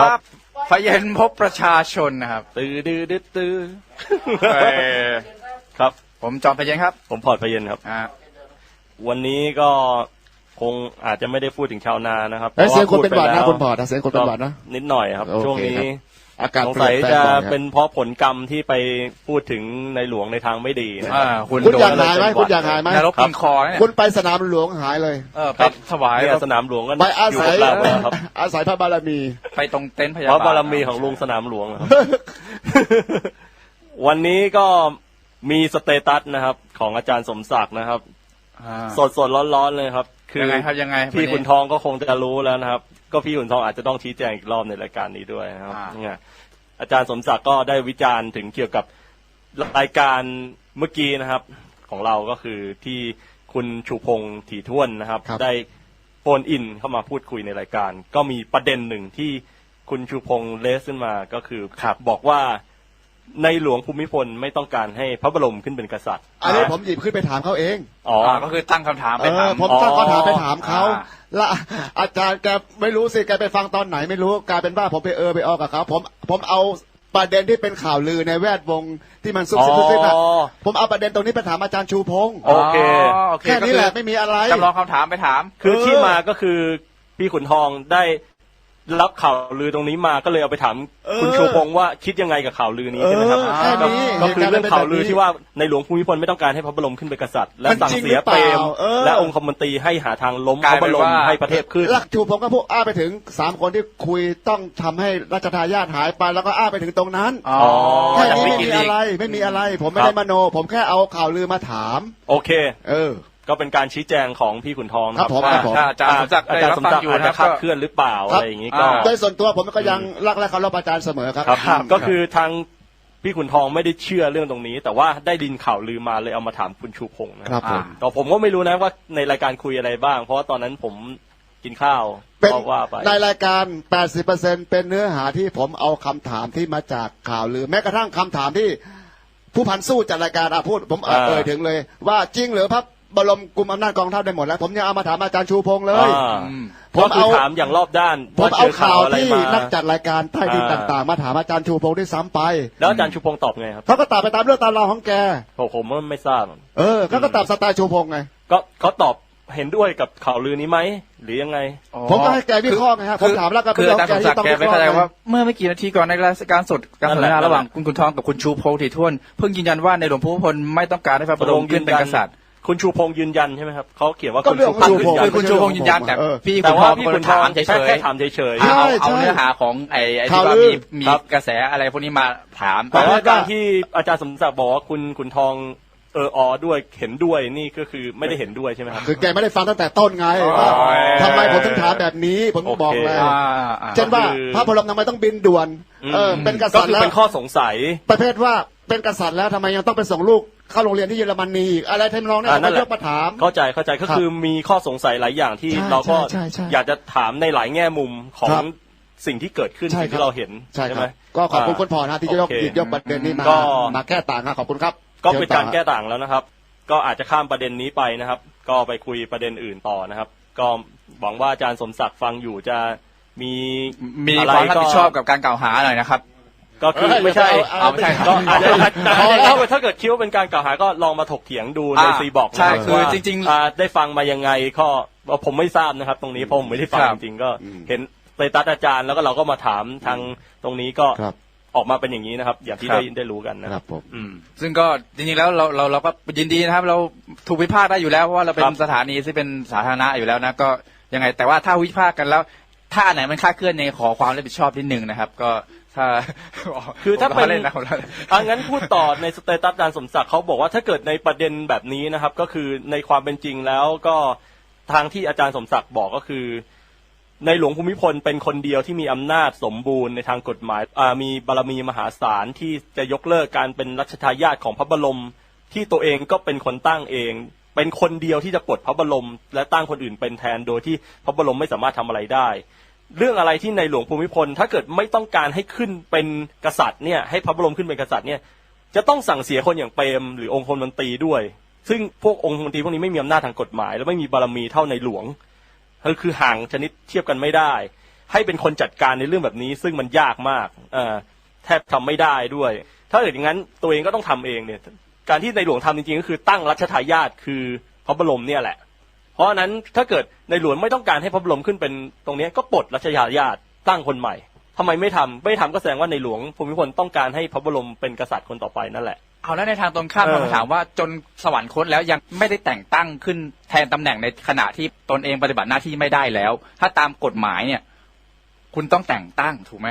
ครับพระเย็นพบประชาชนนะครับ ตื้อดื้อดื้อตื้อเอ่อครับ ผมจอมพระเย็นครับ ผมพอร์ตพเย็นครับอ่าวันนี้ก็คงอาจจะไม่ได้พูดถึงชาวนานะครับเอ้ยเสียงคนพเป็นราะหวัดว่านะพูคุดณไปพอร์ตนะเสียงคนเป็นหวัดนะนิดหน่อยครับโอเคช่วงนี้ อากาศสงเปลี่สัยยนแปลงจะบ่อยครับเป็นเพราะผลกรรมที่ไปพูดถึงในหลวงในทางไม่ดีนะอ่าคุณคุณโดอยากนหายไหมคุณอยากหายไหมนรกกินคอเนี่ยคุณไปสนามหลวงหายเลย เออไปถวายเนี่ยสนามหลวงก็ไปอาอยู่ศัยกับเราแล้วครับอาศัยพระบารมี ไปตรงเต็นท์พยาเพบาลราะบารมีของลุงสนามหลวงนะครับ วันนี้ก็มีสเตตัสนะครับ ของอาจารย์สมศักดิ์นะครับ อ่า สดสดร้อนร้อนๆเลยครับ คือยังไงครับยังไงพี่วันนี้ขุนทองก็คงจะรู้แล้วนะครับ ก็พี่ขุนทองอาจจะต้องชี้แจงอีกรอบในรายการนี้ด้วยนะครับอ่า เนี่ย อาจารย์สมศักดิ์ก็ได้วิจารณ์ถึงเกี่ยวกับรายการเมื่อกี้นะครับ ของเราก็คือที่คุณชูพงศ์ถี่ท้วนนะครับ ครับ ได้โฟนอินเข้ามาพูดคุยในรายการ ก็มีประเด็นหนึ่งที่คุณชูพงศ์เลสขึ้นมาก็คือบอกว่า ในหลวงภูมิพลไม่ต้องการให้พระบรมขึ้นเป็นกษัตริย์อันนี้ผมหยิบขึ้นไปถามเขาเอง อ๋ออ่าก็คือตั้งคำถามเอไปถาอม ผมตั้งอ๋อข้อถามไปถามเขาอ่า และอาจารย์แกไม่รู้สิแกไปฟังตอนไหนไม่รู้กลายเป็นว่าผมไปเออไปออกกับเขาผมผมเอาประเด็นที่เป็นข่าวลือในแวดวงที่มันซุบซิบซุบซิบอะอ๋อ ผมเอาประเด็นตรงนี้ไปถามอาจารย์ชูพงศ์โอเค โอเคแค่นี้แหละก็ไม่มีอะไรจำลองคำถามไปถาม คือเออที่มาก็คือพี่ขุนทองได้ รับข่าวลือตรงนี้มาก็เลยเอาไปถามเออคุณชูพงศ์ว่าคิดยังไงกับข่าวลือนี้เอใช่ไหมครับอแค่นี้ก็คือเรื่องข่าวลือเหตุกที่ว่าในหลวงภูมิพลไม่ต้องการให้พระบรมขึ้นเป็นกษัตริย์ และมันสั่งจริงเสียหรือเปเปรล่ามเออและองคมนตรีให้หาทางล้มกลาพยระบเป็นรมว่าให้ประเทศขึ้นแล้วชูพงศ์ก็พูดอ้าไปถึงสามคนที่คุยต้องทำให้รัชทายาทหายไปแล้วก็อ้าไปถึงตรงนั้นอ๋อแค่ยังนี้ไม่ไม่กินมีอีกอะไรไม่มีอะไร ผมไม่ครัได้บมโน ผมแค่เอาข่าวลือมาถาม โอเค เออ ก็เป็นการชี้แจงของพี่ขุนทองนะคครัรับบผมว่าครับผม ถ้าอาจารย์สมศักดิ์อาได้จารย์รับสมฟังศักดิ์อยู่อาจนะจะครัคาบดเคลื่อนหรือเปล่าครัอะบ ไรอย่างนี้ก็ อ่า โดยส่วนตัวผมก็ยังรักและเคารพอาจารย์เสมอครับ ครับก็คือทางพี่ขุนทองไม่ได้เชื่อเรื่องตรงนี้ แต่ว่าได้ดินข่าวลือมาเลยเอามาถามคุณชูพงศ์นะครับผม แต่ผมก็ไม่รู้นะว่าในรายการคุยอะไรบ้าง เพราะว่าตอนนั้นผมกินข้าวเป็นก็ว่าไป ในรายการ 80%เป็นเนื้อหาที่ผมเอาคำถามที่มาจากข่าวลือแม้กระทั่งคำถามที่ผู้พันสู้จัดรายการอะพูด ผมเอ่ยอ่า เอ่ยถึงเลย ว่าจริงหรือพระ บรมกุมอำนาจกองทัพได้หมดแล้ว ผมยังเอามาถามอาจารย์ชูพงษ์เลย อ่าอืมผมก็คือเอา ถามอย่างรอบด้านผมว่าเจเอาอข่าวอะไรที่มานักจัดรายการใต้ดินอ่าต่างๆ มาถามอาจารย์ชูพงษ์ที่ซ้ำไปแล้วอาจารย์ชูพงศ์ตอบไงครับเขาก็ตอบไปตามเรื่องตามราวของแก ผมผมว่าไม่ทราบ เออเขาก็ตอบสไตล์ชูพงษ์ไง ก็เขาตอบเห็นด้วยกับข่าวลือนี้ไหม หรือยังไง ผมก็ให้แกวิเคราะห์ไงฮะผมถามแล้วก็คือเป็นอาจารย์สเรื่มองศักแกดิ์แกที่ต้องวิเคราะไม่เข้าใจห์ว่าเมื่อไม่กี่นาทีก่อนในรายการสดการสนทนั่นแหนาละระหว่างคุณขุนทองกับคุณชูพงษ์ถี่ถ้วน เพิ่งยืนยันว่าในหลวงพ่อพลไม่ต้องการให้พระบรมขึ้นเป็นกษัตริย์ คุณชูพงศ์ยืนยันใช่ไหมครับเขาเขียนว่าก็คุณเรื่องชูของพงศ์ชูยืนพงศ์ยันคือคุณชูพงษ์ยืนยันแต่เออพี่แต่ขุนทว่าองพี่ก็ขุนทถาองมเฉยแค่ๆแค่ถามเฉยใช่เอาใช่เอาเนื้อหาของไอ้ไอ้ที่ข่าวว่าลืมีอมีครับ กระแสอะไรพวกนี้มาถามๆแต่ว่าแต่ว่าการที่อาจารย์สมศักดิ์บอกว่าคุณขุนทองเอออด้วยเห็นด้วยนี่ก็คือไม่ได้เห็นด้วยใช่ไหมครับ คือแกไม่ได้ฟังตั้งแต่ต้นไงอ๋อว่าทำไมผมถึงถามแบบนี้ผมโอเค บอกเลยอ่าอ่า เช่นว่าก็คือ พระบรมทำไมต้องบินด่วนเออเป็นกก็ษัตริคือย์แล้วเป็นข้อสงสัย ประเภทว่า เป็นกษัตริย์แล้วทำไมยังต้องไปส่งลูกเข้าโรงเรียนที่เยอรมนีอีกอะไรทำนองเนี้อ่านั่มันนแหละยกมาถาม เข้าใจเข้าใจก็คือมีข้อสงสัยหลายอย่างที่ใช่เราก็ใช่ใช่ใช่อยากจะถามในหลายแง่มุมขอครังบสิ่งที่เกิดขึ้นใช่สิ่งครับที่เราเห็นใช่คไหรัมบก็ขอบคุณคุณพอนะที่ยกโอเคหยิบยกประเด็นนี้มาก็ มาแก้ต่างนะขอบคุณครับก็เป็นการชิญต่อแก้ต่างแล้วนะครับ ก็อาจจะข้ามประเด็นนี้ไปนะครับ ก็ไปคุยประเด็นอื่นต่อนะครับ ก็หวังว่าอาจารย์สมศักดิ์ฟังอยู่จะมีมีอะไรความรับก็ ผิดชอบกับการกล่าวหาหน่อยนะครับ ก็คือเอ้ยไม่ใช่เอาเอาไม่ใช่ก็อาจจะอาจจะพอแล้วถ้าถ้าเกิดคิดว่าเป็นการกล่าวหาก็ลองมาถกเถียงดูในอ่าซีบอกใช่นะครับคือว่าจริงๆอ่าได้ฟังมายังไงก็ว่าผมไม่ทราบนะครับ ตรงนี้เพราะผมไม่ได้ฟังครับจริงๆก็เห็นสเตตัสอาจารย์แล้วก็เราก็มาถามทางตรงนี้ก็ครับออกมาเป็นอย่างนี้นะครับ อย่างที่ครับได้ได้รู้กันนะคครัรับบผมอืมซึ่งก็จริงๆแล้วเราเราเราก็ยินดีนะครับ เราถูกวิพากษ์ได้อยู่แล้วเพราะว่าเราเป็ครันบสถานีที่เป็นสาธารณะอยู่แล้วนะก็ยังไงแต่ว่าถ้าวิพากษ์กันแล้ว ถ้าอันไหนมันคลาดเคลื่อนในยขอความรับผิดชอบนิดนึงนะครับ ก็ถ้า คือถ้าผมเป็นล้อเล่นนะผมล้อเล่นอะงั้นพูดต่อในสเตตัสอาจารย์สมศักดิ์เขาบอกว่าถ้าเกิดในประเด็นแบบนี้นะครับ ก็คือในความเป็นจริงแล้วก็ทางที่อาจารย์สมศักดิ์บอกก็คือ ในหลวงภูมิพลเป็นคนเดียวที่มีอำนาจสมบูรณ์ในทางกฎหมายอ่ามีบารมีมหาศาลที่จะยกเลิกการเป็นรัชทายาทของพระบรมที่ตัวเองก็เป็นคนตั้งเอง เป็นคนเดียวที่จะปลดพระบรม และตั้งคนอื่นเป็นแทนโดยที่พระบรมไม่สามารถทำอะไรได้ เรื่องอะไรที่ในหลวงภูมิพล ถ้าเกิดไม่ต้องการให้ขึ้นเป็นกษัตริย์เนี่ยให้พระบรมขึ้นเป็นกษัตริย์เนี่ยจะต้องสั่งเสียคนอย่างเปรมหรือองค์คมนตรีด้วย ซึ่งพวกองค์คมนตรีพวกนี้ไม่มีอำนาจทางกฎหมาย และไม่มีบารมีเท่าในหลวงก็คือห่างชนิดเทียบกันไม่ได้ ให้เป็นคนจัดการในเรื่องแบบนี้ ซึ่งมันยากมากแทบทำไม่ได้ด้วย ถ้าเกิดอย่างนั้นตัวเองก็ต้องทำเองเนี่ยการที่ในหลวงทำจริงๆก็คือตั้งรัชทายาทคือพระบรมเนี่ยแหละ ราะฉะนั้นถ้าเกิดในหลวงไม่ต้องการให้พระบรมขึ้นเป็นตรงเนี้ยก็ปลดรัชทายาทตั้งคนใหม่ทำไมไม่ทำไม่ทำก็แสดงว่าในหลวงภูมิพลต้องการให้พระบรมเป็นกษัตริย์คนต่อไปนั่นแหละเอาแล้วในทางตรงข้ามเออคำถามว่าจนสวรรคตแล้วยังไม่ได้แต่งตั้งขึ้นแทนตำแหน่งในขณะที่ตนเองปฏิบัติหน้าที่ไม่ได้แล้ว ถ้าตามกฎหมายเนี่ย คุณต้องแต่งตั้งถูกไหม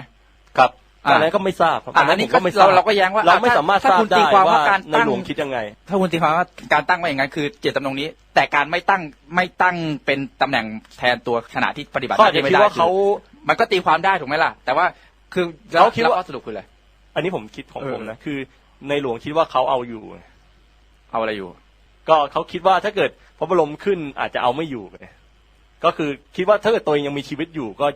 ครับ อ่าอันนั้นก็ไม่ทราบครับอะอันนั้นอันนี้ผมก็ไม่ทราบเราเราก็แย้งว่าเราไม่อะถ้าสามารถทถ้าราบคุณตีได้ความว่าว่าการในตั้งหลวงคิดยังไง ถ้าคุณตีความว่าการตั้งไว้อย่างนั้นคือเจตจำนงนี้ แต่การไม่ตั้งไม่ตั้งเป็นตำแหน่งแทนตัวขณะที่ปฏิบัติหเขาอาจน้าจะที่ไม่คิดได้ว่าเขา มันก็ตีความได้ถูกไหมล่ะ แต่ว่าคือเขาคิดว่าแล้ข้อสรุปคืออะไรอันนี้ผมคิดของเออผมนะคือ ในหลวงคิดว่าเขาเอาอยู่ เอาอะไรอยู่ ก็เขาคิดว่าถ้าเกิดพระบรมขึ้นอาจจะเอาไม่อยู่ไงก็คือคิดว่าถ้าเกิดตัวเองยังมีชีวิตอยู่ก็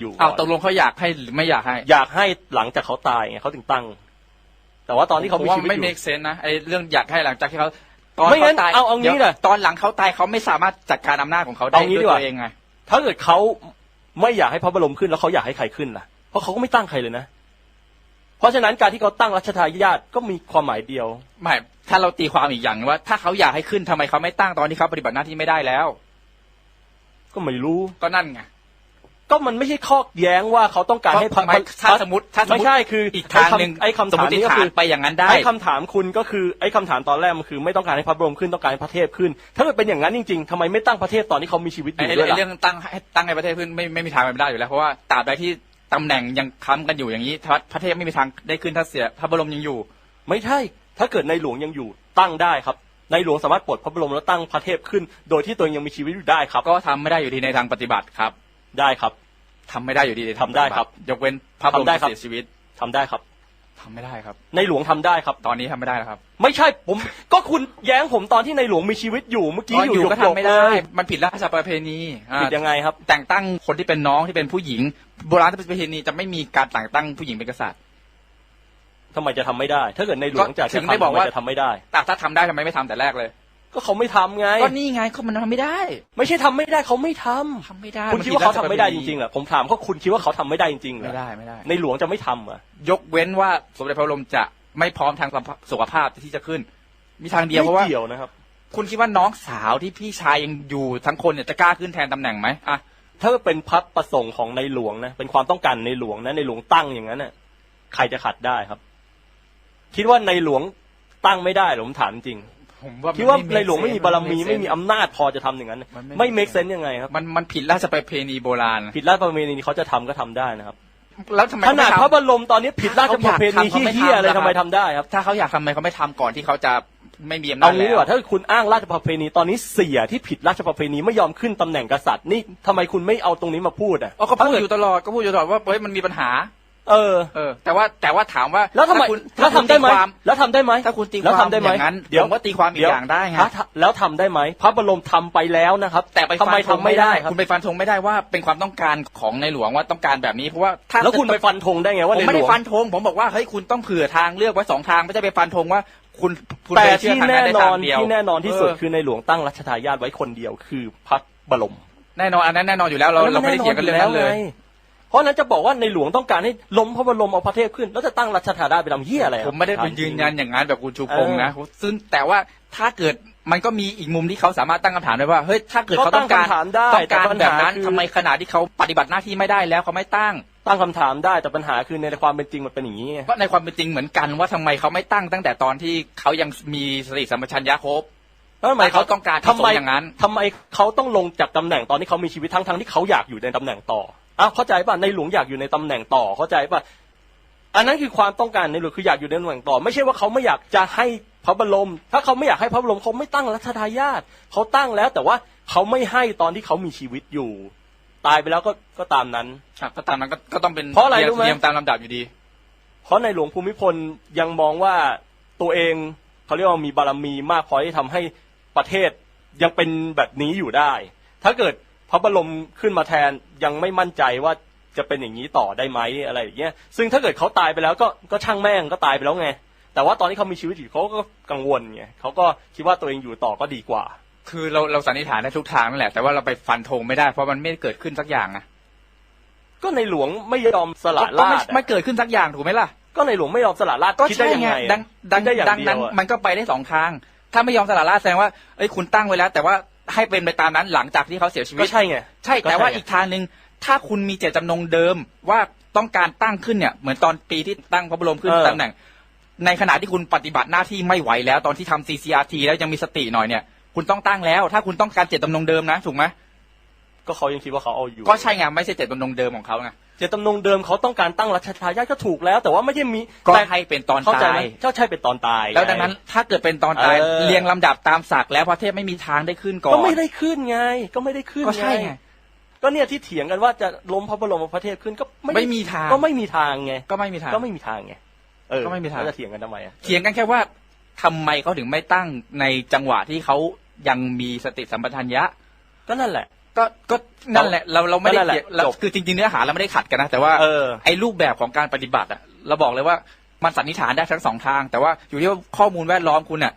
อยู่เอาก่อนตกลงเขาอยากให้หรือไม่อยากให้ อยากให้หลังจากเขาตายไงเขาถึงตั้ง แต่ว่าตอนที่เขาผมมีว่าชีวิตไม่อยู่ make sense นะไอ้เรื่องอยากให้หลังจากที่เขาตอนไม่งั้นขตยเอาเอางี้ดี๋ยวเลยตอนหลังเขาตายเขาไม่สามารถจัดการอำนาจของเขาได้เอางี้ด้วยดีกว่าตัวเองไงถ้าเกิดเขาไม่อยากให้พระบรมขึ้นแล้วเขาอยากให้ใครขึ้นล่ะ เพราะเขาก็ไม่ตั้งใครเลยนะ เพราะฉะนั้นการที่เขาตั้งรัชทายาทก็มีความหมายเดียวไม่ถ้าเราตีความอีกอย่างว่า ถ้าเขาอยากให้ขึ้นทำไมเขาไม่ตั้งตอนที่เขาปฏิบัติหน้าที่ไม่ได้แล้ว ก็ไม่รู้ก็นั่นไง ก็มันไม่ใช่ข้อแย้งว่าเขาต้องการให้พระไม่ถ้าสมมติถ้าสมไม่มติใช่คืออีอีกทางหนึ่งไอ้คำสมถามมตินี้ก็ฐาคืนอไปอย่างนั้นได้ไอ้คำถามคุณก็คือไอ้คำถามตอนแรกมันคือไม่ต้องการให้พระบรมขึ้นต้องการให้พระเทพขึ้น ถ้าเกิดเป็นอย่างนั้นจริงๆทำไมไม่ตั้งพระเทพตอนที่เขามีชีวิตอไอ้ยู่ไอ้ด้วยล่ะเรื่องตั้งให้ตั้งในประเทศขึ้นไม่ไม่มีทางเป็นไปได้อยู่แล้วเพราะว่าตราบใดที่ตำแหน่งยังค้ำกันอยู่อย่างนี้พระพระเทพไม่มีทางได้ขึ้นถ้าเสียพระบรมยังอยู่ ไม่ใช่ถ้าเกิดในหลวงยังอยู่ตั้งได้ครับในหลวงสามารถปลดพระบรมแล้วตั้งพระเทพขึ้น โดยที่ตัวเองยังมีชีวิตอยู่ได้ครับ ก็ทำไม่ได้อยู่ดีในทางปฏิบัติครับ ได้ครับ ทำไม่ได้อยู่ดีในทางทำได้ครับปฏิตยกเว้นพระบรมทำได้ครับ เสียชีวิตทำได้ครับ ทำไม่ได้ครับ ในหลวงทำได้ครับ ตอนนี้ทำไม่ได้แล้วครับไม่ใช่ผม ก็คุณแย้งผมตอนที่ในหลวงมีชีวิตอยู่เมื่อกี้อ๋อออยู่ยู่ก็หยทำกๆไม่ได้เลยมันผิดราชประเพณีอ่าผิดยังไงครับ แต่งตั้งคนที่เป็นน้องที่เป็นผู้หญิง โบราณประเพณีจะไม่มีการแต่งตั้งผู้หญิงเป็นกษัตริย์ ทำไมจะทำไม่ได้ ถ้าเกิดในหลวงจะก็ถึงจะทำได้บอกว่าทำมจะทำไม่ได้ แต่ถ้าทำได้ทำไมไม่ทำแต่แรกเลย ก็เขาไม่ทำไง ก็นี่ไงเขามันทำไม่ได้ไม่ใช่ทำไม่ได้เขาไม่ทำทำไม่ได้คุณคิดว่าเขาทำไม่ได้จริงๆเหรอผมถามเขาคุณคิดว่าเขาทำไม่ได้จริงๆเหรไม่อได้ไม่ได้ ในหลวงจะไม่ทำเหรอะยกเว้นว่าสมเด็จพระบรมจะไม่พร้อมทางสุขภาพที่จะขึ้น มีทางเดียวเพราะว่าไม่เกี่ยวนะครับ คุณคิดว่าน้องสาวที่พี่ชายยังอยู่ทั้งคนเนี่ยจะกล้าขึ้นแทนตำแหน่งไหมอะถ้าเป็นพระประสงค์ของในหลวงนะเป็นความต้องการในหลวงนะในหลวงตั้งอย่างนั้นน่ะใครจะขัดได้ครับ คิดว่าในหลวงตั้งไม่ได้เหรอผมถามจริง ผมว่าคิดว่ามัในหลวงไม่มีบารมีนไม่มีอำนาจพอจะทำอย่างนั้นมันไม่ไม่เมคเซนยังไงครับมันมันผิดราชประเพณีโบราณ ผิดราชประเพณีเขาจะทำก็ทำได้นะครับแล้วทำไมขนาดเขพระไม่บทำรมตอนนี้ผิดราชประเพณีเขาอยากทำเขาไม่ที่เฮียทำเลยนะครับทำไมทำได้ครับถ้าเขาอยากทำไมเขาไม่ทำก่อนที่เขาจะไม่มีอำนาเอาจงี้ดีแล้กว่าถ้าคุณอ้างราชประเพณีตอนนี้เสียที่ผิดราชประเพณีไม่ยอมขึ้นตำแหน่งกษัตริย์นี่ทำไมคุณไม่เอาตรงนี้มาพูดอะอ๋อก็พูดอยู่ตลอดก็พูดอยู่ตลอดว่าเฮ้ยมันมีปัญหา เออ เออ แต่ว่าแต่ว่าถามว่าแล้วทำไมถ้าคุณแล้วทำได้ไหมตีความแล้วทำได้ไหมถ้าคุณตีคแล้ววามทำได้ไหมอย่างนั้นเดี๋ยวผมว่าตีความอีกอย่างได้ไงถ้าถ้าแล้วทำได้ไหมพระบรมทำไปแล้วนะครับแต่ไปทำไมฟันธงทำไม่ได้ครับคุณไปฟันธงไม่ได้ว่าเป็นความต้องการของในหลวงว่าต้องการแบบนี้เพราะว่าถ้าแล้วคุณไปฟันธงได้ไงว่าผมในไม่หลได้วงฟันธงผมบอกว่าเฮ้ยคุณต้องเผื่อทางเลือกไว้สองทางไม่ใช่ไปฟันธงว่าคุณคุณแต่ไปเชื่อที่ทางแน่นั้นได้นอทานงเดียวที่แน่นอนที่สุดเออคือในหลวงตั้งรัชทายาทไว้คนเดียวคือพระบรม แน่นอนอันนั้นแน่นอนอยู่แล้วเราเราไม่ได้เถียงกันเรื่องนั้นเลยไง เพราะฉะนั้นจะบอกว่าในหลวงต้องการให้ล้มพระบรมเอาพระเทพขึ้น แล้วจะตั้งรัชทายาทไปทำเหี้ยอะไรอะผมไม่ได้ไปยืนยันอย่างนั้นแบบคุณชูพงษ์นะซึ่งแต่ว่าถ้าเกิดมันก็มีอีกมุมที่เขาสามารถตั้งคำถามได้ว่าเฮ้ยถ้าเกิดเขาเขาตั้ต้งองการคำถามได้ต้องการแต่ปัญแบบหานั้นคือทำไมขณะที่เขาปฏิบัติหน้าที่ไม่ได้แล้วเขาไม่ตั้งตั้งคำถามได้แต่ปัญหาคือในความเป็นจริงมันเป็นอย่างนี้ไงก็ในความเป็นจริงเหมือนกันว่าทำไมเขาไม่ตั้งตั้งแต่ตอนที่เขายังมีสติสัมปชัญญะครบแล้วทำไมแต่เขาต้องการทำไมประสงค์อย่างนั้นทำไมเขาต้องลงจากตำแหน่งตอนที่เขามีชีวิตทั้งทั้งๆที่เขาอยากอยู่ในตำแหน่งต่อ อ้าวเข้าใจป่ะในหลวงอยากอยู่ในตำแหน่งต่อเข้าใจป่ะอันนั้นคือความต้องการในหลวงคืออยากอยู่ในตำแหน่งต่อ ไม่ใช่ว่าเขาไม่อยากจะให้พระบรม ถ้าเขาไม่อยากให้พระบรมเขาไม่ตั้งรัชทายาทเขาตั้งแล้ว แต่ว่าเขาไม่ให้ตอนที่เขามีชีวิตอยู่ ตายไปแล้วก็ก็ตามนั้นครับก็ตามนั้นก็ก็ต้องเป็นเพราะอะไรรู้ไหมเรียงตามลำดับอยู่ดี เพราะในหลวงภูมิพลยังมองว่าตัวเองเขาเรียกว่ามีบารมีมากพอที่ทำให้ประเทศยังเป็นแบบนี้อยู่ได้ ถ้าเกิด พระบรมขึ้นมาแทนยังไม่มั่นใจว่าจะเป็นอย่างนี้ต่อได้ไหมอะไรอย่างเงี้ยซึ่งถ้าเกิดเขาตายไปแล้วก็ก็ช่างแม่งก็ตายไปแล้วไง แต่ว่าตอนที่เขามีชีวิตอยู่เขาก็กังวลไงเขาก็คิดว่าตัวเองอยู่ต่อก็ดีกว่า คือเราเราสันนิษฐานได้ทุกทางนั่นแหละแต่ว่าเราไปฟันธงไม่ได้เพราะมันไม่เกิดขึ้นสักอย่างนะก็ในหลวงไม่ยอมสละก็ราไม่ชอะไม่เกิดขึ้นสักอย่างถูกไหมล่ะก็ในหลวงไม่ยอมสละราชก็คิดได้ใช่ยังไงไงอะดังดังคิได้อย่างดังเดีนั้ยนวอะมันก็ไปได้สองทางถ้าไม่ยอมสละราชแสดงว่าเอ้ยคุณตั้งไว้แล้ว แต่ว่า ให้เป็นไปตามนั้นหลังจากที่เขาเสียชีวิก็ตใช่ไงใช่ก็แต่ว่าไงอีกทางหนึ่งถ้าคุณมีเจตจำนงเดิมว่าต้องการตั้งขึ้นเนี่ย เหมือนตอนปีที่ตั้งพระบรมขึ้นเออตำแหน่ง ในขณะที่คุณปฏิบัติหน้าที่ไม่ไหวแล้ว ตอนที่ทำ CCRT แล้วยังมีสติหน่อยเนี่ยคุณต้องตั้งแล้ว ถ้าคุณต้องการเจตจำนงเดิมนะถูกไหมก็เขายังคิดว่าเขาเอาอยู่ ก็ใช่ไงไม่ใช่เจตจำนงเดิมของเขาไง เจตจำนงเดิมเขาต้องการตั้งรัชทายาทก็ถูกแล้ว แต่ว่าไม่ได้มีก็แต่ให้เป็นตอนเข้าใจตาไหมย เจ้าใช่เป็นตอนตายแล้วดังนั้นถ้าเกิดเป็นตอนตายเออ เรียงลำดับตามศักดิ์แล้วพระเทพไม่มีทางได้ขึ้นก่อนก็ไม่ได้ขึ้นไง ก็ไม่ได้ขึ้นก็ใช่ไง ก็เนี่ยที่เถียงกันว่าจะล้มพระบรมพระเทพขึ้นก็ไม่ได้ไม่มีทาง ก็ไม่มีทางไงก็ไม่มีทาง ก็ไม่มีทางไงเออก็ไม่มีทาง แล้วจะเถียงกันทำไมอะ เถียงกันแค่ว่าทำไมเขาถึงไม่ตั้งในจังหวะที่เขายังมีสติสัมปชัญญะ ก็นั่นแหละ ก็ก็นั่นแหละเราเราไม่ได้ก็นั่นแหละเถียงเราจบคือจริงๆเนื้อหาเราไม่ได้ขัดกันนะแต่ว่าเออไอ้รูปแบบของการปฏิบัติอะเราบอกเลยว่ามันสันนิษฐานได้ทั้งสองทาง แต่ว่าอยู่ที่ว่าข้อมูลแวดล้อมคุณอะ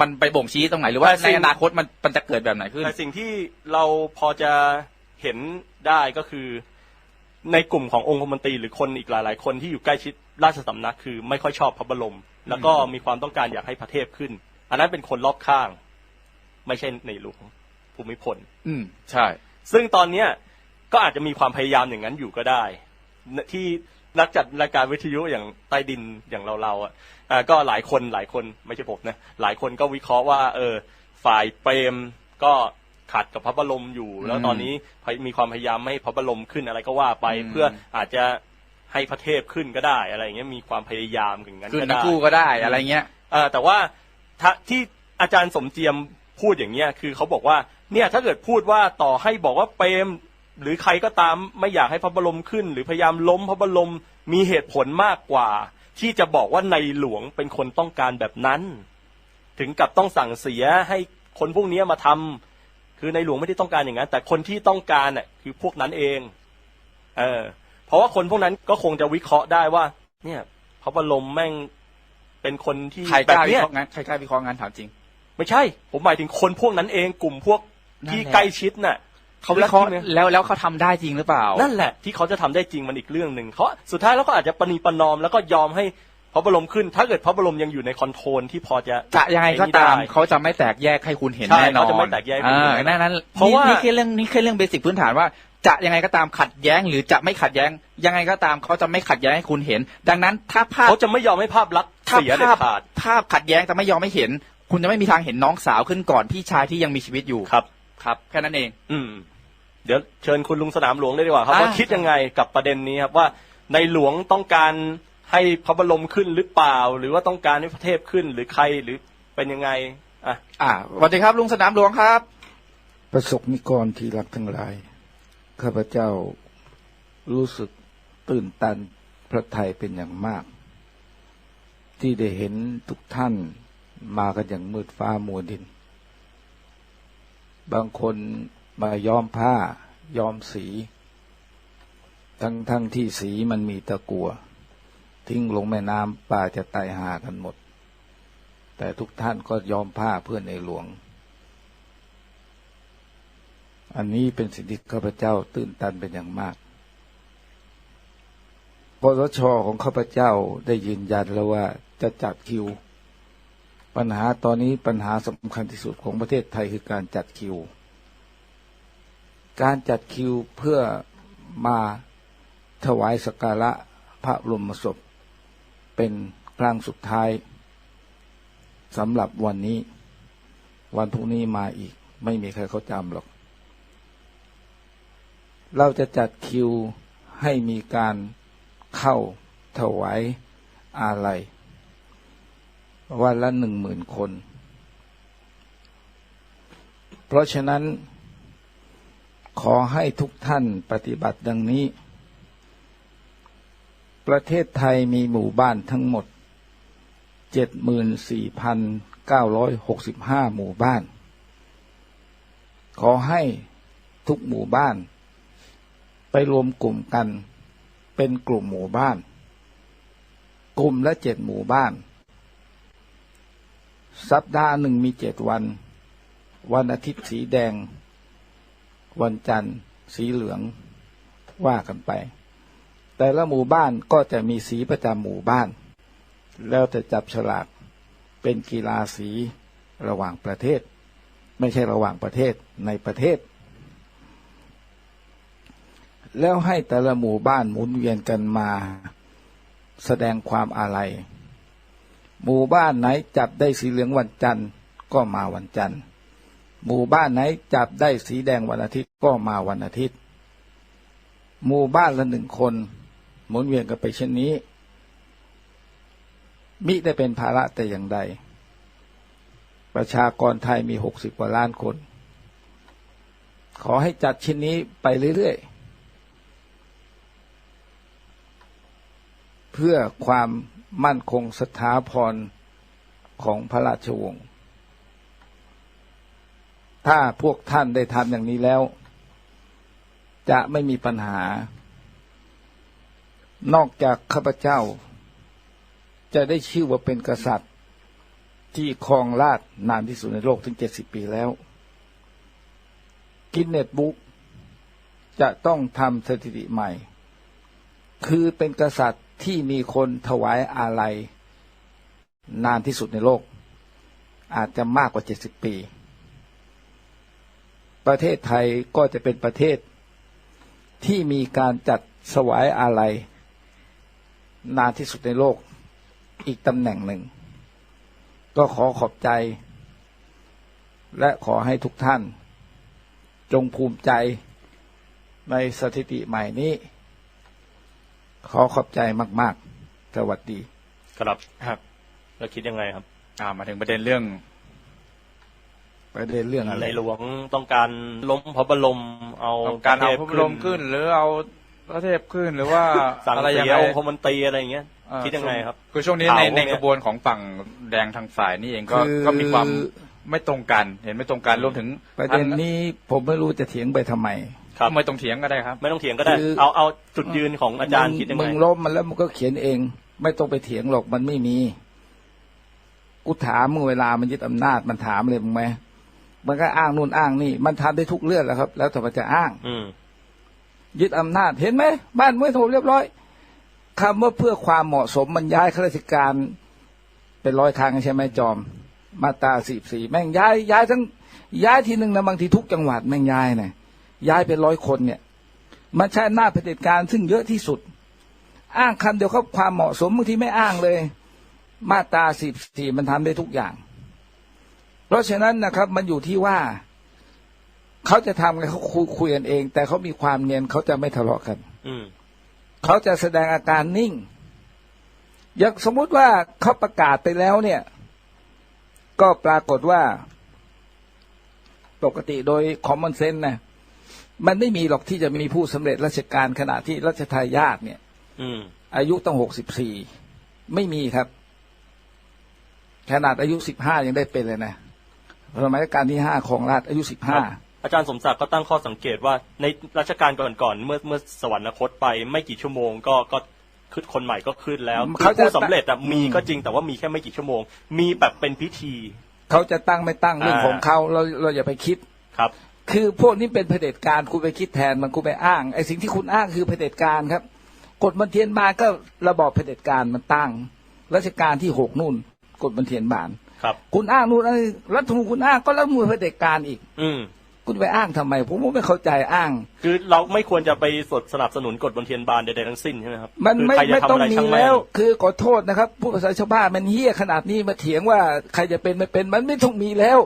มันไปบ่งชี้ตรงไหนหรือว่าแต่สิ่ในงอนาคตมันมันจะเกิดแบบไหนขึ้นแต่สิ่งที่เราพอจะเห็นได้ก็คือ ในกลุ่มขององคมนตรีหรือคนอีกหลาย ๆ คนที่อยู่ใกล้ชิดราชสำนักคือไม่ค่อยชอบพระบรม แล้วก็มีความต้องการอยากให้พระเทพขึ้น อันนั้นเป็นคนรอบข้าง ไม่ใช่ในหลวง ภูมิพล อืม ใช่ ซึ่งตอนเนี้ยก็อาจจะมีความพยายามอย่างนั้นอยู่ก็ได้ ที่นักจัดรายการวิทยุอย่างใต้ดินอย่างเราเราๆอะอ่าก็หลายคนหลายคนไม่ใช่ผมนะหลายคนก็วิเคราะห์ว่า เออ ฝ่ายเปรมก็ขัดกับพระบรมอยู่ แล้วตอนนี้มีความพยายามไม่ให้พระบรมขึ้นอะไรก็ว่าไปอืมเพื่ออาจจะให้พระเทพขึ้นก็ได้ อะไรอย่างเงี้ยมีความพยายามอย่างนั้นขึ้นก็ทั้ได้งคู่ก็ได้อะไรเงี้ยเออแต่ว่าถ้าที่อาจารย์สมเจียมพูดอย่างเนี้ยคือเขาบอกว่า เนี่ยถ้าเกิดพูดว่าต่อให้บอกว่าเปรมหรือใครก็ตามไม่อยากให้พระบรมขึ้น หรือพยายามล้มพระบรมมีเหตุผลมากกว่า ที่จะบอกว่าในหลวงเป็นคนต้องการแบบนั้น ถึงกับต้องสั่งเสียให้คนพวกเนี้ยมาทำคือในหลวงไม่ได้ต้องการอย่างนั้น แต่คนที่ต้องการน่ะคือพวกนั้นเองเออเพราะว่าคนพวกนั้นก็คงจะวิเคราะห์ได้ว่า เนี่ยพระบรมแม่งเป็นคนที่ใครกแบบล้าวิเนี้ยเคราะห์งานใครกล้าวิเคราะห์งานถามจริง ไม่ใช่ ผมหมายถึงคนพวกนั้นเองกลุ่มพวก ที่นั่นแหละใกล้ชิดน่ะเขาวิเคราะห์แล้วที่แล้วแล้วเขาทำได้จริงหรือเปล่า นั่นแหละที่เขาจะทำได้จริงมันอีกเรื่องหนึ่งเขาสุดท้ายแล้วก็อาจจะปณีประนอมแล้วก็ยอมให้พระบรมขึ้น ถ้าเกิดพระบรมยังอยู่ในคอนโทรลที่พอจะจะยังไงก็ตามไอ้นี่ได้เขาจะไม่แตกแยกให้คุณเห็นใช่แน่นอนเขาจะไม่แตกแยกให้คุณเห็นอ่านั่นนั้นเพราะว่านี่แค่เรื่องนี่แค่เรื่องเบสิกพื้นฐานว่าจะยังไงก็ตามขัดแย้งหรือจะไม่ขัดแย้ง ยังไงก็ตามเขาจะไม่ขัดแย้งให้คุณเห็น ดังนั้นถ้าภาพเขาจะไม่ยอมให้ภาพลักษณ์ถ้าเสียเด็ภาดพขาดภาพขัดแย้งจะไม่ยอมไม่เห็น คุณจะไม่มีทางเห็นน้องสาวขึ้นก่อนพี่ชายที่ยังมีชีวิตอยู่ครับ ครับแค่นั้นเอง อืม เดี๋ยวเชิญคุณลุงสนามหลวงได้ดีกว่าครับอ่าว่าคิดยังไงกับประเด็นนี้ครับว่าในหลวงต้องการให้พระบรมขึ้นหรือเปล่า หรือว่าต้องการให้พระเทพขึ้นหรือใครหรือเป็นยังไง อะอ่าสวัสดีครับลุงสนามหลวงครับ ประสบนิกรที่รักทั้งหลายข้าพเจ้ารู้สึกตื่นตันพระไทยเป็นอย่างมาก ที่ได้เห็นทุกท่านมากันอย่างมืดฟ้ามัวดิน บางคนมาย้อมผ้า ย้อมสี ทั้งทั้งที่สีมันมีตะกัว ทิ้งลงแม่น้ำป่าจะตายหากันหมด แต่ทุกท่านก็ย้อมผ้าเพื่อในหลวง อันนี้เป็นสิ่งที่ข้าพเจ้าตื่นตันเป็นอย่างมากปสชของข้าพเจ้าได้ยืนยันแล้วว่าจะจัดคิว ปัญหาตอนนี้ปัญหาสำคัญที่สุดของประเทศไทยคือการจัดคิว การจัดคิวเพื่อมาถวายสักการะพระบรมศพ เป็นครั้งสุดท้ายสำหรับวันนี้ วันพรุ่งนี้มาอีก ไม่มีใครเขาจำหรอก เราจะจัดคิวให้มีการเข้าถวายอาลัย วันละหนึ่งหมื่นคน เพราะฉะนั้น ขอให้ทุกท่านปฏิบัติดังนี้ ประเทศไทยมีหมู่บ้านทั้งหมด 74,965 หมู่บ้าน ขอให้ทุกหมู่บ้าน ไปรวมกลุ่มกันเป็นกลุ่มหมู่บ้าน กลุ่มละเจ็ดหมู่บ้าน สัปดาห์หนึ่งมีเจ็ดวัน วันอาทิตย์สีแดง วันจันทร์ สีเหลือง ว่ากันไป แต่ละหมู่บ้านก็จะมีสีประจำหมู่บ้าน แล้วจะจับฉลากเป็นกีฬาสีระหว่างประเทศ ไม่ใช่ระหว่างประเทศในประเทศ แล้วให้แต่ละหมู่บ้านหมุนเวียนกันมา แสดงความอาลัย หมู่บ้านไหนจับได้สีเหลืองวันจันทร์ก็มาวันจันทร์ หมู่บ้านไหนจับได้สีแดงวันอาทิตย์ก็มาวันอาทิตย์ หมู่บ้านละหนึ่งคน หมุนเวียนกันไปเช่นนี้ มิได้เป็นภาระแต่อย่างใด ประชากรไทยมีหกสิบกว่าล้านคน ขอให้จัดเช่นนี้ไปเรื่อยๆ เพื่อความ มั่นคงสถาพรของพระราชวงศ์ ถ้าพวกท่านได้ทำอย่างนี้แล้ว จะไม่มีปัญหา นอกจากข้าพเจ้า จะได้ชื่อว่าเป็นกษัตริย์ ที่ครองราชนานที่สุดในโลกถึงเจ็ดสิบปีแล้ว กินเน็ตบุ๊กจะต้องทำสถิติใหม่ คือเป็นกษัตริย์ ที่มีคนถวายอาลัยนานที่สุดในโลก อาจจะมากกว่าเจ็ดสิบปี ประเทศไทยก็จะเป็นประเทศที่มีการจัดสวายอาลัยนานที่สุดในโลกอีกตำแหน่งหนึ่ง ก็ขอขอบใจ และขอให้ทุกท่าน จงภูมิใจในสถิติใหม่นี้ ขอขอบใจมาก ๆ สวัสดี ครับครับแล้วคิดยังไงครับ อ่ามาถึงประเด็นเรื่อง ประเด็นเรื่องอะไรในหลวงต้องการล้มพระบรมเอาการเอาพประระบเทศรมขึ้น หรือเอาพระเทพขึ้นหรือว่าสั่งอะไรยังเสีไงยองคมนตรีอะไรอย่างเงี้ยเอ่อคิดยังไงครับ คือช่วงนี้ข่าวในพวกในเนี้ยกระบวนของฝั่งแดงทางฝ่ายนี่เองก็คือก็มีความไม่ตรงกัน เห็นไม่ตรงกันรวมถึง ประเด็นนี้ผมไม่รู้จะเถียงไปทำไม ครับไม่ตรงเถียงก็ได้ครับ ไม่ต้องเถียงก็ได้ คือ เอาเอาจุดยืนของอาจารย์คิดยังมึไงงล้มมันแล้วมันก็เขียนเอง ไม่ต้องไปเถียงหรอกมันไม่มี กูถามมึงเวลามันยึดอำนาจมันถามเลยมึงไหมมันก็อ้างนู่นอ้างนี่ มันทำได้ทุกเรื่องแหล้วครับ แล้วแต่มันจะอ้าง อืม ยึดอำนาจเห็นไหมบ้านเมืองถูกเรียบร้อยคำว่าเพื่อความเหมาะสมมันย้ายข้าราชการ เป็นร้อยครั้งใช่ไหมจอม มาตราสี่สี่แม่งย้ายย้ายทั้งย้ายทีหนึ่งนะบางทีทุกจังหวัดแม่งย้ายเนี่ย ย้ายเป็นร้อยคนเนี่ย มันใช้หน้าจเผด็จการซึ่งเยอะที่สุด อ้างคำเดียวครับความเหมาะสมบางทีไม่อ้างเลย มาตราสี่สี่มันทำได้ทุกอย่าง เพราะฉะนั้นนะครับมันอยู่ที่ว่าเขาจะทำไงเขาคุยคุยกันเอง แต่เขามีความเนียนเขาจะไม่ทะเลาะกัน อืมเขาจะแสดงอาการนิ่งอย่างสมมุติว่าเขาประกาศไปแล้วเนี่ย ก็ปรากฏว่า ปกติโดยคอมมอนเซนส์นะ มันไม่มีหรอกที่จะมีผู้สำเร็จราชการขณะที่รัชทายาทเนี่ย อืม อายุตั้งหกสิบสี่ไม่มีครับ ขนาดอายุสิบห้ายังได้เป็นเลยนะสมัยรัชกาลที่ห้าของราชอายุสิบห้าอาจารย์สมศักดิ์ก็ตั้งข้อสังเกตว่าในรัชกาลก่อนๆเมื่อเมื่อสวรรคตไป ไม่กี่ชั่วโมงก็ก็ขึ้นคนใหม่ก็ขึ้นแล้วเขาคือจะผู้สำเร็จอะอืมมีก็จริงแต่ว่ามีแค่ไม่กี่ชั่วโมง มีแบบเป็นพิธี เขาจะตั้งไม่ตั้งเรื่องอ่าของเขาเราเราอย่าไปคิดครับ คือพวกนี้เป็นเผด็จการคุณไปคิดแทนมันคุณไปอ้างไอ้สิ่งที่คุณอ้างคือเผด็จการครับ กฎบันเทียนบานก็ระบอบเผด็จการมันตั้งรัชกาลที่หกนู่น กฎบันเทียนบานครับ คุณอ้างนู่นอันนี้รัฐธรรมนูญคุณอ้างก็รัฐธรรมนูญเผด็จการอีก อืมคุณไปอ้างทำไม ผมก็ไม่เข้าใจอ้าง คือเราไม่ควรจะไปสดสนับสนุนกฎบนเทียนบานใดๆทั้งสิ้นใช่ไหมครับมันคือไม่ใครจะไม่ทำต้องอะไรมีช่างแล้วม่งคือขอโทษนะครับผู้ภาษาชาวบ้านมันเฮี้ยขนาดนี้มาเถียงว่าใครจะเป็นไม่เป็นมันไม่ต้องมีแล้ว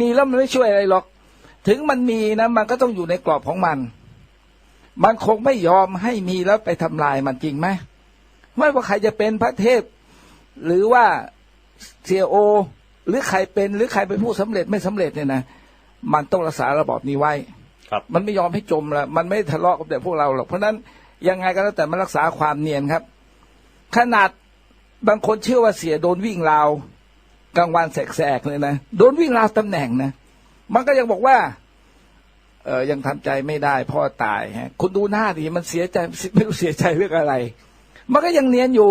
มีแล้วมันไม่ช่วยอะไรหรอก ถึงมันมีนะมันก็ต้องอยู่ในกรอบของมัน มันคงไม่ยอมให้มีแล้วไปทำลายมันจริงไหมไม่ว่าใครจะเป็นพระเทพ หรือว่าเซียโอ หรือใครเป็น หรือใครเป็นผู้สำเร็จไม่สำเร็จเนี่ยนะมันต้องรักษาระบอบนี้ไว้ครับมันไม่ยอมให้จมละมันไม่ทะเลาะกับแต่พวกเราหรอกเพราะฉะนั้นยังไงก็แล้วแต่มันรักษาความเนียนครับ ขนาดบางคนเชื่อว่าเสียโดนวิ่งราวกลางวันแสกๆเลยนะโดนวิ่งราวตำแหน่งนะ มันก็ยังบอกว่า เออยังทำใจไม่ได้พ่อตายฮะคุณดูหน้าดิมันเสียใจไม่รู้เสียใจเรื่องอะไร มันก็ยังเนียนอยู่